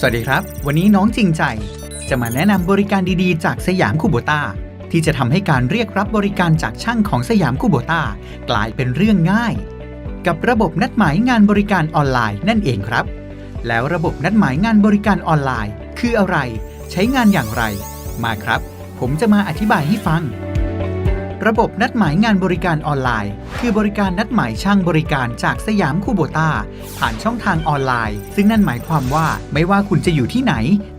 สวัสดีครับ วันนี้น้องจริงใจ จะมาแนะนำบริการดีๆ จากสยามคูโบต้าที่จะทำให้การเรียกรับบริการจากช่างของสยามคูโบต้ากลายเป็นเรื่องง่าย กับระบบนัดหมายงานบริการออนไลน์นั่นเองครับ แล้วระบบนัดหมายงานบริการออนไลน์ คืออะไร ใช้งานอย่างไร มาครับ ผมจะมาอธิบายให้ฟัง ระบบนัดหมายงานบริการออนไลน์ คือบริการนัดหมายช่างบริการจากสยามคูโบต้าผ่านช่องทางออนไลน์ ซึ่งนั่นหมายความว่าไม่ว่าคุณจะอยู่ที่ไหน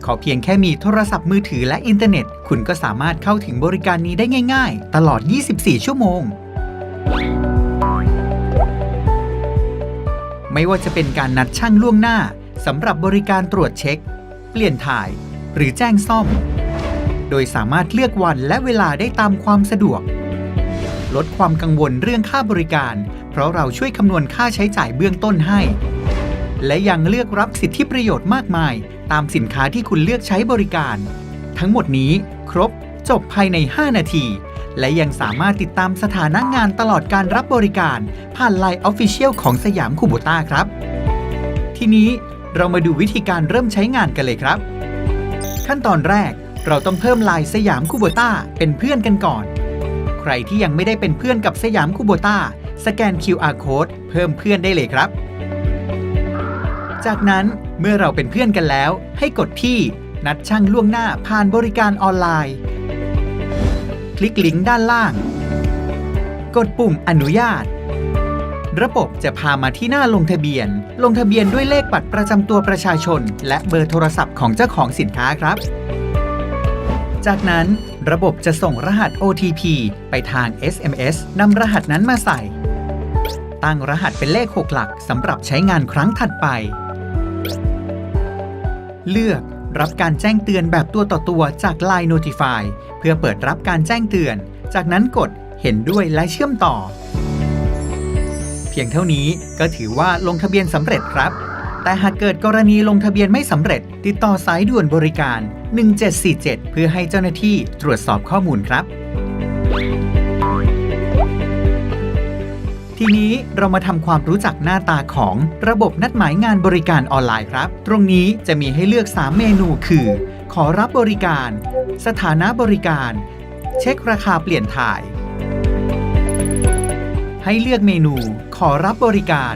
ขอเพียงแค่มีโทรศัพท์มือถือและอินเทอร์เน็ต คุณก็สามารถเข้าถึงบริการนี้ได้ง่าย ๆ ตลอด 24 ชั่วโมง ไม่ว่าจะเป็นการนัดช่างล่วงหน้าสำหรับบริการตรวจเช็ค เปลี่ยนถ่าย หรือแจ้งซ่อม โดยสามารถเลือกวันและเวลาได้ตามความสะดวก ลดความกังวลเรื่องค่าบริการ เพราะเราช่วยคำนวณค่าใช้จ่ายเบื้องต้นให้ และยังเลือกรับสิทธิประโยชน์มากมาย ตามสินค้าที่คุณเลือกใช้บริการ ทั้งหมดนี้ครบจบภายใน 5 นาที และยังสามารถติดตามสถานะงานตลอดการรับบริการ ผ่าน Line Official ของสยามคูโบต้าครับ ทีนี้เรามาดูวิธีการเริ่มใช้งานกันเลยครับ ขั้นตอนแรกเราต้องเพิ่มไลน์สยามคูโบต้าเป็นเพื่อนกันก่อน รที่ยังไม่ได้เป็นเพื่อนกับสยามคูโบต้าสแกน QR Code เพิ่มเพื่อนได้เลยครับ จากนั้นเมื่อเราเป็นเพื่อนกันแล้ว ให้กดที่นัดช่างล่วงหน้าผ่านบริการออนไลน์ คลิกลิงก์ด้านล่าง กดปุ่มอนุญาต ระบบจะพามาที่หน้าลงทะเบียน ลงทะเบียนด้วยเลขบัตรประจำตัวประชาชน และเบอร์โทรศัพท์ของเจ้าของสินค้าครับ จากนั้นระบบจะส่งรหัส OTP ไปทาง SMS นำรหัสนั้นมาใส่ ตั้งรหัสเป็นเลข 6 หลักสำหรับใช้งานครั้งถัดไป เลือกรับการแจ้งเตือนแบบตัวต่อตัวจาก Line Notify เพื่อเปิดรับการแจ้งเตือน จากนั้นกดเห็นด้วยและเชื่อมต่อ เพียงเท่านี้ก็ถือว่าลงทะเบียนสำเร็จครับ แต่หากเกิดกรณีลงทะเบียนไม่สำเร็จ ติดต่อสายด่วนบริการ 1747 เพื่อให้เจ้าหน้าที่ตรวจสอบข้อมูลครับ ทีนี้เรามาทำความรู้จักหน้าตาของระบบนัดหมายงานบริการออนไลน์ครับ ตรงนี้จะมีให้เลือก 3 เมนูคือ ขอรับบริการ สถานะบริการ เช็คราคาเปลี่ยนถ่าย ให้เลือกเมนู ขอรับบริการ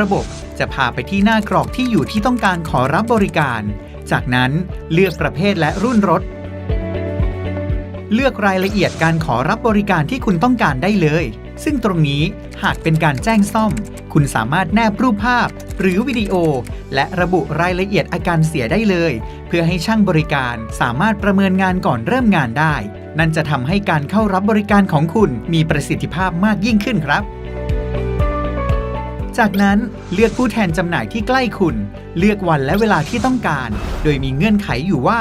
ระบบ จะพาไปที่หน้ากรอกที่อยู่ที่ต้องการขอรับบริการ จากนั้นเลือกประเภทและรุ่นรถ เลือกรายละเอียดการขอรับบริการที่คุณต้องการได้เลย ซึ่งตรงนี้หากเป็นการแจ้งซ่อม คุณสามารถแนบรูปภาพ หรือวิดีโอ และระบุรายละเอียดอาการเสียได้เลย เพื่อให้ช่างบริการสามารถประเมินงานก่อนเริ่มงานได้ นั่นจะทำให้การเข้ารับบริการของคุณมีประสิทธิภาพมากยิ่งขึ้นครับ จากนั้นเลือกผู้แทนจำหน่ายที่ใกล้คุณ เลือกวันและเวลาที่ต้องการ โดยมีเงื่อนไขอยู่ว่า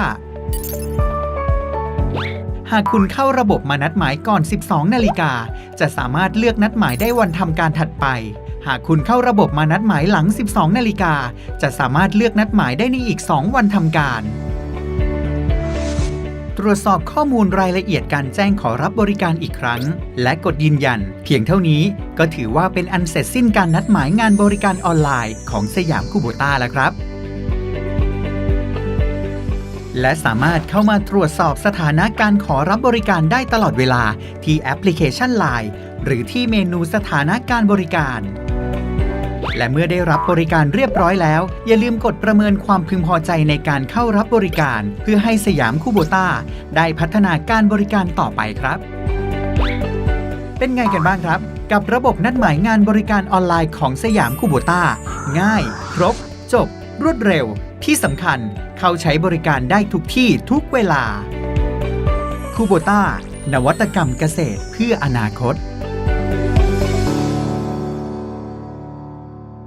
หากคุณเข้าระบบมานัดหมายก่อน 12 นาฬิกา จะสามารถเลือกนัดหมายได้วันทำการถัดไป หากคุณเข้าระบบมานัดหมายหลัง 12 นาฬิกา จะสามารถเลือกนัดหมายได้ในอีก 2 วันทำการ ตรวจสอบข้อมูลรายละเอียดการแจ้งขอรับบริการอีกครั้ง และกดยืนยัน เพียงเท่านี้ก็ถือว่าเป็นอันเสร็จสิ้นการนัดหมายงานบริการออนไลน์ของสยามคูโบต้าแล้วครับ และสามารถเข้ามาตรวจสอบสถานะการขอรับบริการได้ตลอดเวลาที่แอปพลิเคชัน Line หรือที่เมนูสถานะการบริการ และเมื่อได้รับบริการเรียบร้อยแล้ว อย่าลืมกดประเมินความพึงพอใจในการเข้ารับบริการ เพื่อให้สยามคูโบต้าได้พัฒนาการบริการต่อไปครับ เป็นไงกันบ้างครับ กับระบบนัดหมายงานบริการออนไลน์ของสยามคูโบต้าง่าย ครบ จบ รวดเร็ว ที่สำคัญเข้าใช้บริการได้ทุกที่ทุกเวลาคูโบต้านวัตกรรมเกษตรเพื่ออนาคต